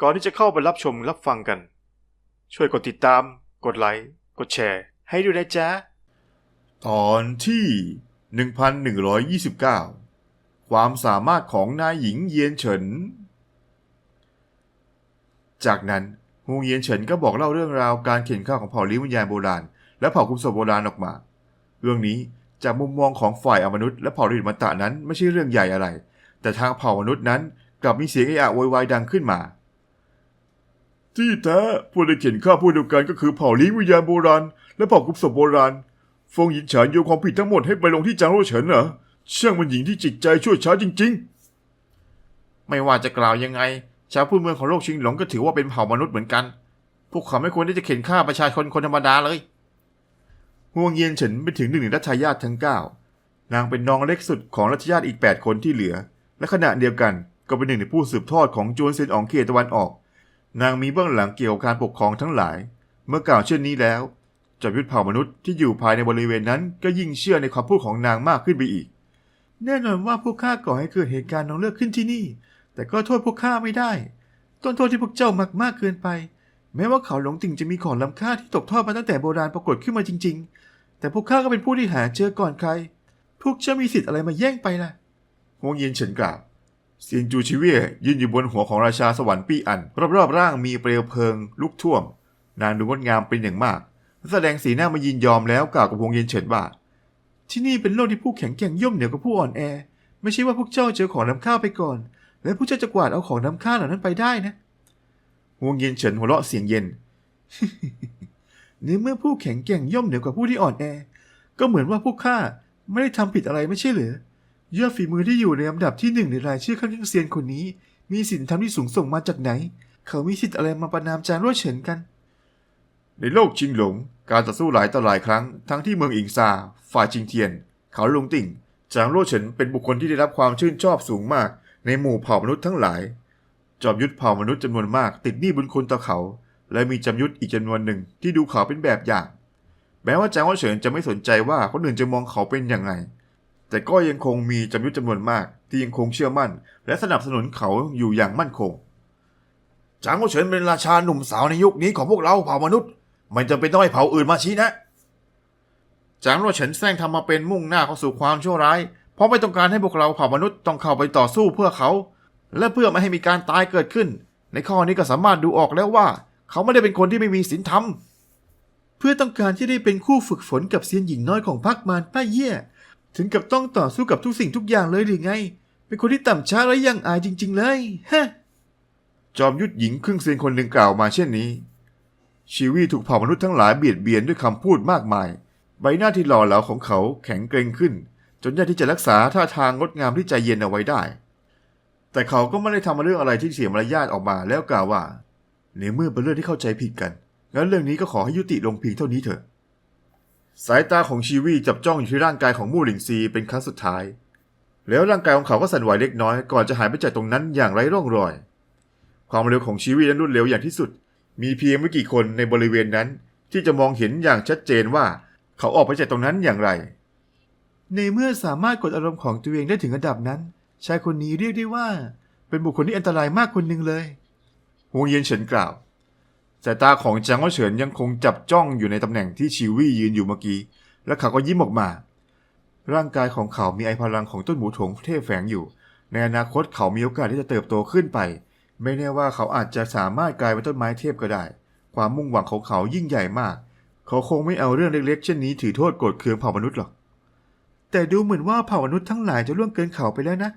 ก่อนที่จะเข้าไปรับชมรับฟังกัน ช่วยกดติดตาม กดไลค์ กดแชร์ ให้ด้วยนะจ๊ะ ตอนที่ 1129 ความสามารถของนายหญิงเยียนเฉิน จากนั้นฮงเยียนเฉินก็บอกเล่าเรื่องราวการเข็นฆ่าของเผ่าลี้วิญญาณโบราณ และเผ่าคุมศพโบราณออกมา เรื่องนี้จากมุมมองของฝ่ายอมนุษย์และเผ่าลิมันตะนั้นไม่ใช่เรื่องใหญ่อะไร แต่ทางเผ่ามนุษย์นั้นกลับมีเสียงเอะอะโวยวายดังขึ้นมา ที่แท้ผู้ได้เขียนฆ่าผู้เดียวกันก็คือเผ่าลี้วิญญาณโบราณ และเผ่าคุมศพโบราณฟงหยินฉานโยนความผิดทั้งหมดให้ไปลงที่จางโร่เฉินเหรอช่างมันหญิงที่จิตใจชั่วช้าจริง ๆ ไม่ว่าจะกล่าวยังไง ชาวพื้นเมืองของโลกชิงหลงก็ถือว่าเป็นเผ่ามนุษย์เหมือนกัน พวกเขาไม่ควรที่จะเข็นฆ่าประชาชนคนธรรมดาเลยห่วงเยียนเฉินเป็นถึงหนึ่งในรัชญาติทั้งเก้านางเป็นน้องเล็กสุดของรัชญาติอีก 8 คนที่เหลือ และขณะเดียวกันก็เป็นหนึ่งในผู้สืบทอดของจวนเซนอองเขตตะวันออก นางมีเบื้องหลังเกี่ยวกับการปกครองทั้งหลาย เมื่อกล่าวเช่นนี้แล้วจอมยุทธเผ่ามนุษย์ที่อยู่ภายในบริเวณนั้นก็ยิ่งเชื่อในคำพูดของนางมากขึ้นไปอีก แน่นอนว่าพวกข้าก่อให้เกิดเหตุการณ์น้องเลือกขึ้นที่นี่ แต่ก็โทษพวกข้าไม่ได้ ต้นโทษที่พวกเจ้ามากมากเกินไป แม้ว่าเขาหลงติ่งจะมีของล้ำค่าที่ตกทอดมาตั้งแต่โบราณปรากฏขึ้นมาจริง ๆ แต่พวกข้าก็เป็นผู้ที่หาเจอก่อนใคร พวกเจ้ามีสิทธิ์อะไรมาแย่งไปล่ะฮวงเย็นเฉินกล่าว เซียนจูชิเว่ยยืนอยู่บนหัวของราชาสวรรค์ปี้อัน รอบๆร่างมีเปลวเพลิงลุกท่วม นางดูงดงามเป็นอย่างมาก แสดงสีหน้ามายินยอมแล้วกล่าวกับวงเย็นเฉินว่า ที่นี่เป็นโลกที่ผู้แข็งแกร่งย่อมเหนือกว่าผู้อ่อนแอ ไม่ใช่ว่าพวกเจ้าเจอของล้ำค่าไปก่อน และพวกเจ้าจะกวาดเอาของล้ำค่าเหล่านั้นไปได้นะวงเย็นเฉินหัวเราะเสียงเย็นในเมื่อผู้แข็งแกร่งย่อมเหนือกว่าผู้ที่อ่อนแอ ก็เหมือนว่าพวกข้าไม่ได้ทำผิดอะไรไม่ใช่หรือ ยอดฝีมือที่อยู่ในลำดับที่หนึ่งในรายชื่อขั้นเซียนคนนี้ มีสินธรรมที่สูงส่งมาจากไหน เขามีสิทธิ์อะไรมาประนามจางรั่วเฉินกัน ในโลกชิงหลง การต่อสู้หลายต่อหลายครั้ง ทั้งที่เมืองอิงซา ฝ่ายจิงเทียน เขาลุงติ่ง จางโร่เฉินเป็นบุคคลที่ได้รับความชื่นชอบสูงมาก ในหมู่เผ่ามนุษย์ทั้งหลาย จอมยุทธเผ่ามนุษย์จำนวนมาก ติดหนี้บุญคุณต่อเขา และมีจอมยุทธอีกจำนวนหนึ่งที่ดูเขาเป็นแบบอย่าง แม้ว่าจางโร่เฉินจะไม่สนใจว่าคนอื่นจะมองเขาเป็นอย่างไร แต่ก็ยังคงมีจำยุทธจำนวนมากที่ยังคงเชื่อมั่น และสนับสนุนเขาอยู่อย่างมั่นคงจางโร่เฉินเป็นราชาหนุ่มสาวในยุคนี้ของพวกเราเผ่ามนุษย์ ไม่จำเป็นต้องให้เผ่าอื่นมาชี้นะจางโร่เฉินแซงทำมาเป็นมุ่งหน้าเข้าสู่ความชั่วร้าย เพราะไม่ต้องการให้พวกเราเผ่ามนุษย์ต้องเข้าไปต่อสู้เพื่อเขา และเพื่อไม่ให้มีการตายเกิดขึ้น ในข้อนี้ก็สามารถดูออกแล้วว่า เขาไม่ได้เป็นคนที่ไม่มีศีลธรรมเพื่อต้องการที่ได้เป็นคู่ฝึกฝนกับเซียนหญิงน้อยของพักมารป้าเย่ ถึงกับต้องต่อสู้กับทุกสิ่งทุกอย่างเลยหรือไง เป็นคนที่ต่ำช้าและยังอายจริง ๆ เลยฮะจอมยุทธหญิงครึ่งเซียนคนหนึ่งกล่าวมาเช่นนี้ ชีวีถูกเผ่ามนุษย์ทั้งหลายเบียดเบียนด้วยคำพูดมากมาย ใบหน้าที่หล่อเหลาของเขาแข็งเกรงขึ้น จนยากที่จะรักษาท่าทางงดงามที่ใจเย็นเอาไว้ได้ แต่เขาก็ไม่ได้ทำเรื่องอะไรที่เสียมารยาทออกมาแล้วกล่าวว่าในเมื่อเป็นเรื่องที่เข้าใจผิดกันงั้นเรื่องนี้ก็ขอให้ยุติลงเพียงเท่านี้เถอะ สายตาของชีวีจับจ้องอยู่ที่ร่างกายของมู่หลิงซีเป็นครั้งสุดท้าย แล้วร่างกายของเขาก็สั่นไหวเล็กน้อยก่อนจะหายไปจากตรงนั้นอย่างไร้ร่องรอย ความเร็วของชีวีนั้นรวดเร็วอย่างที่สุด มีเพียงไม่กี่คนในบริเวณนั้น ที่จะมองเห็นอย่างชัดเจนว่าเขาออกไปจากตรงนั้นอย่างไร ในเมื่อสามารถกดอารมณ์ของตัวเองได้ถึงระดับนั้น ชายคนนี้เรียกได้ว่า เป็นบุคคลที่อันตรายมากคนหนึ่งเลยฮวงเยียนเฉินกล่าว สายตาของจางว่าเฉินยังคงจับจ้องอยู่ในตำแหน่งที่ชิวี่ยืนอยู่เมื่อกี้ และเขาก็ยิ้มออกมา ร่างกายของเขามีไอพลังของต้นหมูถงเทพแฝงอยู่ ในอนาคตเขามีโอกาสที่จะเติบโตขึ้นไป ไม่แน่ว่าเขาอาจจะสามารถกลายเป็นต้นไม้เทพก็ได้ ความมุ่งหวังของเขายิ่งใหญ่มาก เขาคงไม่เอาเรื่องเล็กๆ เช่นนี้ถือโทษโกรธเคืองเผ่ามนุษย์หรอก แต่ดูเหมือนว่าเผ่ามนุษย์ทั้งหลายจะล่วงเกินเขาไปแล้วนะ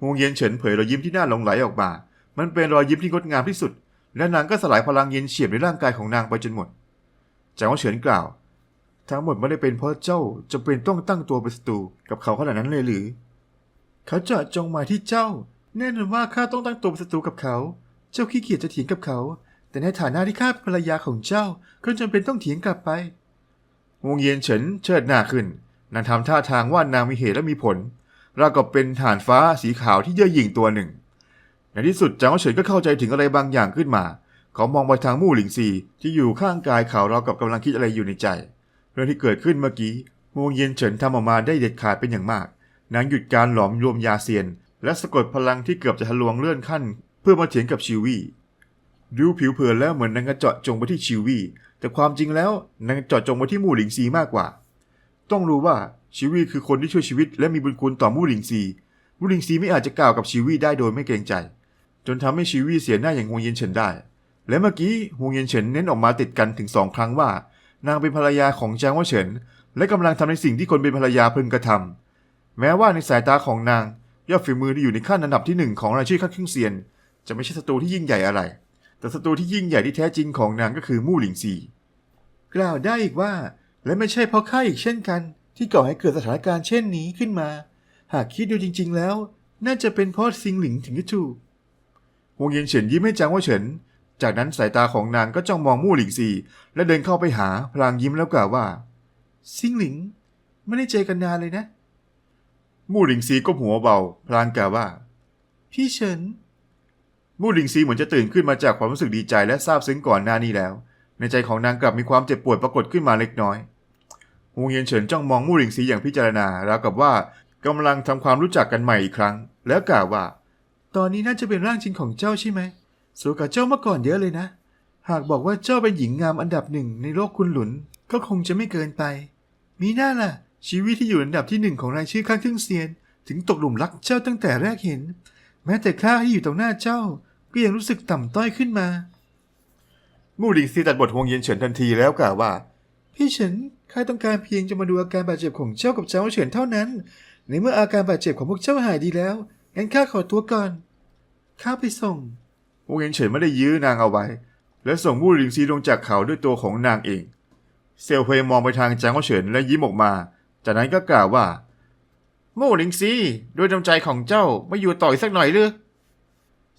ฮวงเย็นเฉินเผยรอยยิ้มที่น่าหลงไหลออกมา มันเป็นรอยยิ้มที่งดงามที่สุด และนางก็สลายพลังเย็นเฉียบในร่างกายของนางไปจนหมดจางว่าเฉินกล่าว ทั้งหมดไม่ได้เป็นเพราะเจ้าจำเป็นต้องตั้งตัวเป็นศัตรูกับเขาขนาดนั้นเลยหรือ เขาเจาะจงมาที่เจ้า แน่นอนว่าข้าต้องตั้งตัวเป็นศัตรูกับเขา เจ้าขี้เกียจจะเถียงกับเขา แต่ในฐานะที่ข้าเป็นภรรยาของเจ้าก็จำเป็นต้องเถียงกลับไปวงเย็นเฉินเชิดหน้าขึ้นนางทำท่าทางว่านางมีเหตุและมีผลราวกับเป็นฐานฟ้าสีขาวที่เย่อหยิ่งตัวหนึ่ง ในที่สุดจางเฉินก็เข้าใจถึงอะไรบางอย่างขึ้นมา เขามองไปทางมู่หลิงซีที่อยู่ข้างกายเขาเรากับกำลังคิดอะไรอยู่ในใจ เรื่องที่เกิดขึ้นเมื่อกี้ฮวงเย็นเฉินทำออกมาได้เด็ดขาดเป็นอย่างมากนางหยุดการหลอมรวมยาเซียน และสะกดพลังที่เกือบจะทะลวงเลื่อนขั้น เพื่อมาเถียงกับชิวี่ดูผิวเผินแล้วเหมือนนางจะเจาะจงไปที่ชิวี่แต่ความจริงแล้วนางเจาะจงไปที่มู่หลิงซีมากกว่า ต้องรู้ว่าชิวี่คือคนที่ช่วยชีวิต และมีบุญคุณต่อมู่หลิงซีมู่หลิงซีไม่อาจจะกล่าวกับชิวี่ได้โดยไม่เกรงใจ จนทำให้ชิวี่เสียหน้าอย่างฮวงเย็นเฉินได้ และเมื่อกี้ฮวงเย็นเฉินเน้นออกมาติดกันถึงสองครั้งว่า นางเป็นภรรยาของจางว่าเฉิน และกำลังทำในสิ่งที่คนเป็นภรรยาพึงกระทำแม้ว่าในสายตาของนางยอดฝีมือที่อยู่ในขั้นอันดับที่หนึ่งของรายชื่อขั้นครึ่งเซียน จะไม่ใช่ศัตรูที่ยิ่งใหญ่อะไร แต่ศัตรูที่ยิ่งใหญ่ที่แท้จริงของนางก็คือมู่หลิงซีกล่าวได้อีกว่า และไม่ใช่เพราะข้าอีกเช่นกัน ที่ก่อให้เกิดสถานการณ์เช่นนี้ขึ้นมา หากคิดดูจริง ๆ แล้ว น่าจะเป็นเพราะซิงหลิงถึงจะถูก วงเย็นเฉินยิ้มให้จางว่าเฉิน จากนั้นสายตาของนางก็จ้องมองมู่หลิงซีและเดินเข้าไปหาพลางยิ้มแล้วกล่าวว่า ซิงหลิง ไม่ได้เจอกันนานเลยนะ มู่หลิงซีก็หัวเบา พลางกล่าวว่า พี่เฉิน มู่หลิงซีเหมือนจะตื่นขึ้นมาจากความรู้สึกดีใจและซาบซึ้งก่อนหน้านี้แล้ว ในใจของนางกลับมีความเจ็บปวดปรากฏขึ้นมาเล็กน้อยวงเย็นเฉินจ้องมองมู่หลิงซีอย่างพิจารณาราวกับว่ากำลังทำความรู้จักกันใหม่อีกครั้ง แล้วกล่าวว่า ตอนนี้น่าจะเป็นร่างจริงของเจ้าใช่ไหมสูงกับเจ้าเมื่อก่อนเยอะเลยนะ หากบอกว่าเจ้าเป็นหญิงงามอันดับหนึ่งในโลกคุณหลุน ก็คงจะไม่เกินไป มีหน้าล่ะ ชีวิตที่อยู่อันดับที่หนึ่งของรายชื่อข้างครึ่งเซียน ถึงตกหลุมรักเจ้าตั้งแต่แรกเห็น แม้แต่ข้าที่อยู่ตรงหน้าเจ้า ก็ยังรู้สึกต่ำต้อยขึ้นมามู่หลิงซีตัดบทฮวงเย็นเฉินทันทีแล้วกล่าวว่า พี่เฉินข้าต้องการเพียงจะมาดูอาการบาดเจ็บของเจ้ากับเจ้าเฉินเท่านั้น ในเมื่ออาการบาดเจ็บของพวกเจ้าหายดีแล้ว งั้นข้าขอตัวก่อน ข้าไปส่งฮวงเย็นเฉินไม่ได้ยื้อนางเอาไว้ และส่งมู่หลิงซีลงจากเขาด้วยตัวของนางเอง เซลเฮยมองไปทางจางเฉินและยิ้มออกมา จากนั้นก็กล่าวว่าโม่หลิงซีด้วยน้ำใจของเจ้าไม่อยู่ต่ออีกสักหน่อยหรือ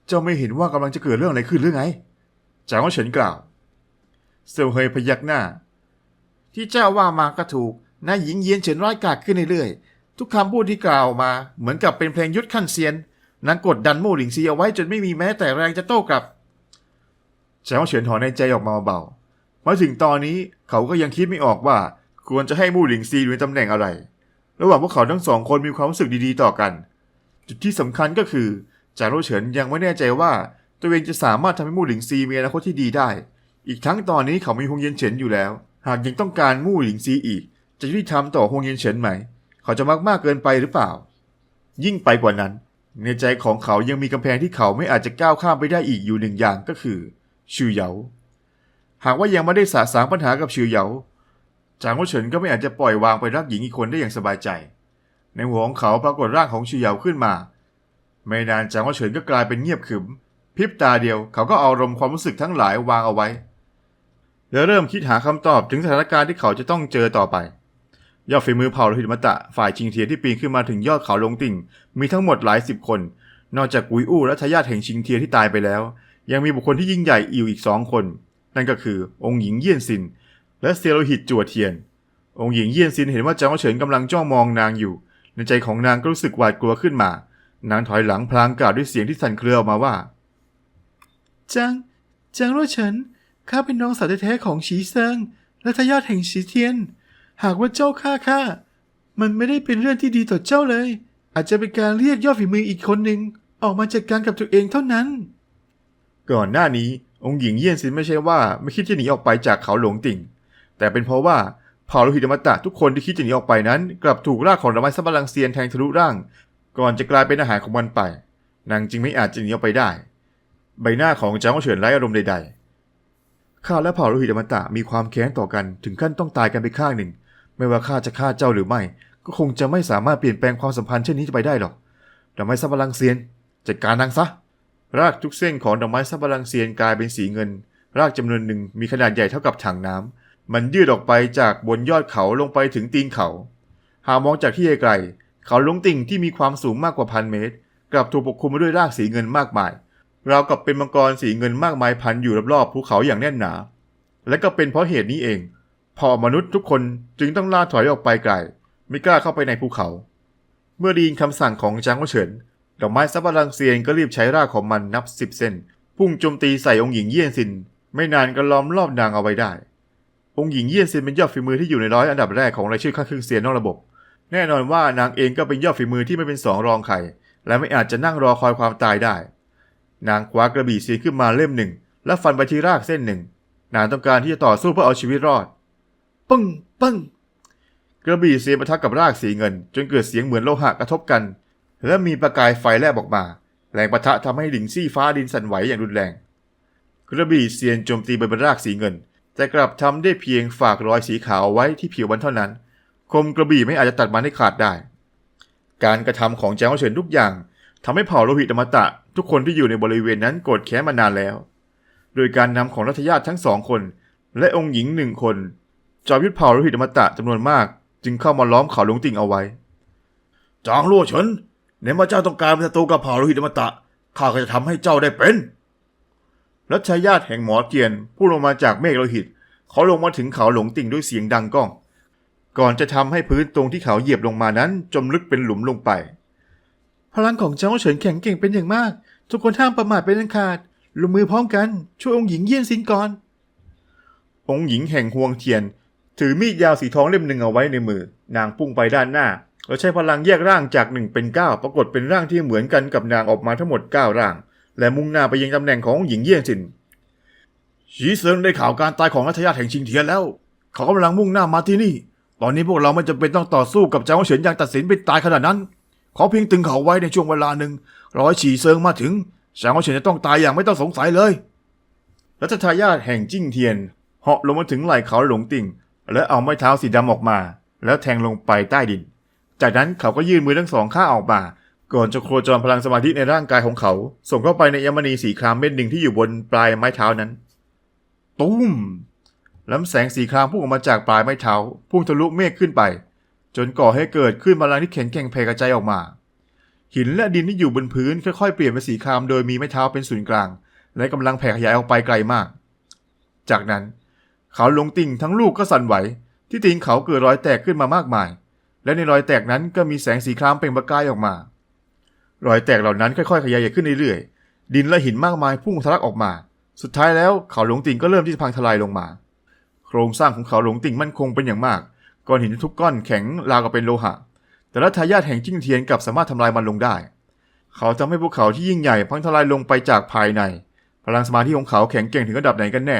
เจ้าไม่เห็นว่ากำลังจะเกิดเรื่องอะไรขึ้นหรือไง จางเฉินกล่าว เซลเฮยพยักหน้า ที่เจ้าว่ามาก็ถูกนายหญิงเยียนเฉินร้อยกาจขึ้นเรื่อยๆ ทุกคำพูดที่กล่าวมา เหมือนกับเป็นเพลงยุทธขั้นเซียนนางกดดันโม่หลิงซีเอาไว้จนไม่มีแม้แต่แรงจะโต้กลับเจ้าเฉินถอนในใจออกมาเบามาถึงตอนนี้เขาก็ยังคิดไม่ออกว่า ควรจะให้มู่หลิงซีอยู่ในตำแหน่งอะไร ระหว่างพวกเขาทั้งสองคนมีความรู้สึกดีๆต่อกัน จุดที่สำคัญก็คือจางโรเฉินยังไม่แน่ใจว่า ตัวเองจะสามารถทำให้มู่หลิงซีมีอนาคตที่ดีได้ อีกทั้งตอนนี้เขามีฮงเย็นเฉินอยู่แล้ว หากยังต้องการมู่หลิงซีอีก จะยุติธรรมต่อฮงเย็นเฉินไหม เขาจะมากมากเกินไปหรือเปล่า ยิ่งไปกว่านั้น ในใจของเขายังมีกำแพงที่เขาไม่อาจจะก้าวข้ามไปได้อีกอยู่หนึ่งอย่างก็คือชื่อเหยา หากว่ายังไม่ได้สะสางปัญหากับชื่อเหยา จางโรเฉินก็ไม่อาจจะปล่อยวางไปรักหญิงอีกคนได้อย่างสบายใจ ในหัวของเขาปรากฏร่างของชื่อเหยาขึ้นมา ไม่นานจางโรเฉินก็กลายเป็นเงียบขึมพริบตาเดียวเขาก็เอารมความรู้สึกทั้งหลายวางเอาไว้ แล้วเริ่มคิดหาคำตอบถึงสถานการณ์ที่เขาจะต้องเจอต่อไป ยอดฝีมือเผ่าหิตมตะฝ่ายชิงเทียนที่ปีนขึ้นมาถึงยอดเขาลงติ่ง มีทั้งหมดหลายสิบคน นอกจากกุยอู้และทายาทแห่งชิงเทียนที่ตายไปแล้ว ยังมีบุคคลที่ยิ่งใหญ่อีกอีกสองคน นั่นก็คือองค์หญิงเยี่ยนซิน และเซียโลหิตจัวเทียน องค์หญิงเยี่ยนซินเห็นว่าจางเฉินกำลังจ้องมองนางอยู่ ในใจของนางก็รู้สึกหวาดกลัวขึ้นมา นางถอยหลังพลางกล่าวด้วยเสียงที่สั่นเครือออกมาว่าจางจางโรเฉินข้าเป็นน้องสาวแท้ๆของฉีเซิงและทายาทแห่งฉีเทียน หากว่าเจ้าฆ่าข้ามันไม่ได้เป็นเรื่องที่ดีต่อเจ้าเลย อาจจะเป็นการเรียกยอดฝีมืออีกคนหนึ่งออกมาจัดการกับตัวเองเท่านั้น ก่อนหน้านี้องค์หญิงเยี่ยนซินไม่ใช่ว่าไม่คิดจะหนีออกไปจากเขาหลงติ่ง แต่เป็นเพราะว่าเผ่าโลหิตอมตะทุกคนที่คิดจะหนีออกไปนั้น กลับถูกรากของดอกไม้ซับบัลังเซียนแทงทะลุร่าง ก่อนจะกลายเป็นอาหารของมันไปนางจึงไม่อาจจะหนีออกไปได้ ใบหน้าของจางเฉินไร้อารมณ์ใดๆข้าและเผ่าโลหิตอมตะมีความแค้นต่อกันถึงขั้นต้องตายกันไปข้างหนึ่ง ไม่ว่าข้าจะฆ่าเจ้าหรือไม่ ก็คงจะไม่สามารถเปลี่ยนแปลงความสัมพันธ์เช่นนี้ไปได้หรอกดอกไม้ซับบัลังเซียน จัดการนางซะ รากทุกเส้นของดอกไม้ซับบลังเซียนกลายเป็นสีเงิน รากจำนวนหนึ่งมีขนาดใหญ่เท่ากับถังน้ำมันยืดออกไปจากบนยอดเขาลงไปถึงตีนเขา หากมองจากที่ไกล เขาลงติ่งที่มีความสูงมากกว่าพันเมตร กลับถูกปกคลุมด้วยรากสีเงินมากมายราวกับเป็นมังกรสีเงินมากมายพันอยู่รอบๆภูเขาอย่างแน่นหนา และก็เป็นเพราะเหตุนี้เอง พอมนุษย์ทุกคนจึงต้องล่าถอยออกไปไกล ไม่กล้าเข้าไปในภูเขา เมื่อไดยินคำสั่งของจางวเฉินดอกไม้ซับลังเซียนก็รีบใช้รากของมันนับสิบเส้น พุ่งโจมตีใส่องค์หญิงเยี่ยนซิน ไม่นานก็ล้อมรอบนางเอาไว้ได้ องค์หญิงเยี่ยนซินเป็นยอดฝีมือที่อยู่ในร้อยอันดับแรกของรายชื่อข้าครึ่งเซียนนอกระบบ แน่นอนว่านางเองก็เป็นยอดฝีมือที่ไม่เป็นสองรองใครและไม่อาจจะนั่งรอคอยความตายได้ นางคว้ากระบี่เสียนขึ้นมาเล่มหนึ่ง และฟันไปที่รากเส้นหนึ่ง นางต้องการที่จะต่อสู้เพื่อเอาชีวิตรอด งปึ้งกระบี่เสียนปะทะกับรากสีเงิน จนเกิดเสียงเหมือนโลหะกระทบกัน และมีประกายไฟแลบออกมา แรงปะทะทำให้ดิ่งซี่ฟ้าดินสั่นไหวอย่างรุนแรง กระบี่เซียนโจมตีไปบนรากสีเงิน แต่กลับทำได้เพียงฝากรอยสีขาวไว้ที่ผิวมันเท่านั้น คมกระบี่ไม่อาจจะตัดมันให้ขาดได้ การกระทำของแจ้งเฉินทุกอย่างทำให้เผ่าโลหิตอมตะ ทุกคนที่อยู่ในบริเวณนั้นโกรธแค้นมานานแล้ว โดยการนำของรัฐญาติทั้งสองคน และองค์หญิงหนึ่งคน จอมยุทธเผ่าโลหิตอมตะจำนวนมาก จึงเข้ามาล้อมเขาหลวงติ่งเอาไว้ จางลั่วเฉินในเมื่อเจ้าต้องการเป็นศัตรูกับเผ่าโลหิตอมตะข้าก็จะทำให้เจ้าได้เป็นรัชญาติแห่งหมอเทียนผู้ลงมาจากเมฆโลหิต เขาลงมาถึงเขาหลงติ่งด้วยเสียงดังก้อง ก่อนจะทำให้พื้นตรงที่เขาเหยียบลงมานั้น จมลึกเป็นหลุมลงไป พลังของเจ้าเฉินแข็งเก่งเป็นอย่างมาก ทุกคนห้ามประมาทเป็นอันขาดลงมือพร้อมกันช่วยองค์หญิงเยี่ยนสินก่อนองค์หญิงแห่งฮวงเทียน ถือมีดยาวสีทองเล่มหนึ่งเอาไว้ในมือ นางพุ่งไปด้านหน้า แล้วใช้พลังแยกร่างจากหนึ่งเป็นเก้าปรากฏเป็นร่างที่เหมือนกันกับนางออกมาทั้งหมดเก้าร่าง และมุ่งหน้าไปยังตำแหน่งของหญิงเยี่ยนสินชีเซิงได้ข่าวการตายของรัชญาแห่งชิงเทียนแล้ว เขากำลังมุ่งหน้ามาที่นี่ ตอนนี้พวกเราไม่จำเป็นต้องต่อสู้กับเจ้าเฉินอย่างตัดสินเป็นตายขนาดนั้น ขอเพียงตึงเขาไว้ในช่วงเวลาหนึ่งรอให้ฉีเซิงมาถึงเจ้าเฉินจะต้องตายอย่างไม่ต้องสงสัยเลย รัชทายาทแห่งจิ้งเทียนเหาะลงมาถึงไหล่เขาหลงติ่ง และเอาไม้เท้าสีดำออกมา แล้วแทงลงไปใต้ดิน จากนั้นเขาก็ยื่นมือทั้งสองข้างออกมา ก่อนจะโคจรพลังสมาธิในร่างกายของเขา ส่งเข้าไปในยมณีสีครามเม็ดหนึ่งที่อยู่บนปลายไม้เท้านั้น ตุ้มลำแสงสีครามพุ่งออกมาจากปลายไม้เท้า พุ่งทะลุเมฆขึ้นไป จนก่อให้เกิดขึ้นพลังที่แข็งแกร่งแผ่กระจายออกมา หินและดินที่อยู่บนพื้นค่อยๆเปลี่ยนเป็นสีครามโดยมีไม้เท้าเป็นศูนย์กลาง และกำลังแผ่ขยายออกไปไกลมาก จากนั้น เขาหลงติ่งทั้งลูกก็สั่นไหว ที่ติ่งเขาเกิดรอยแตกขึ้นมามากมาย และในรอยแตกนั้นก็มีแสงสีครามเปล่งประกายออกมา รอยแตกเหล่านั้นค่อยๆขยายใหญ่ขึ้นเรื่อยๆ ดินและหินมากมายพุ่งทะลักออกมา สุดท้ายแล้วเขาหลงติ่งก็เริ่มที่จะพังทลายลงมา โครงสร้างของเขาหลงติ่งมั่นคงเป็นอย่างมาก ก้อนหินทุกก้อนแข็งราวกับเป็นโลหะ แต่ละทายาทแห่งจิ้งเทียนกลับสามารถทำลายมันลงได้ เขาทำให้ภูเขาที่ยิ่งใหญ่พังทลายลงไปจากภายใน พลังสมาธิของเขาแข็งเก่งถึงระดับไหนกันแน่